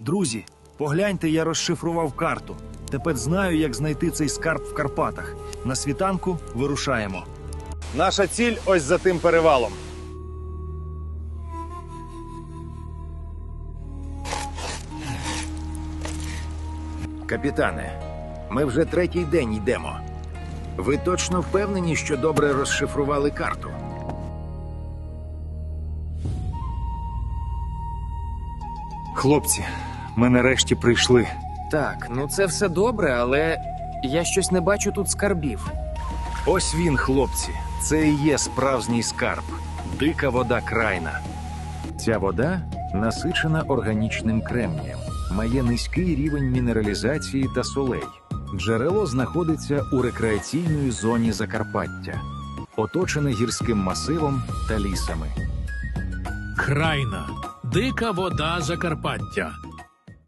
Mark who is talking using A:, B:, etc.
A: Друзі, погляньте, я розшифрував карту. Тепер знаю, як знайти цей скарб в Карпатах. На світанку вирушаємо. Наша ціль ось за тим перевалом.
B: Капітане, ми вже третій день йдемо. Ви точно впевнені, що добре розшифрували карту?
A: Хлопці, ми нарешті прийшли.
C: Так, ну це все добре, але я щось не бачу тут скарбів.
A: Ось він, хлопці. Це і є справжній скарб. Дика вода крайна.
B: Ця вода насичена органічним кремнієм, має низький рівень мінералізації та солей. Джерело знаходиться у рекреаційній зоні Закарпаття, оточене гірським масивом та лісами.
D: Крайна. Дика вода Закарпаття.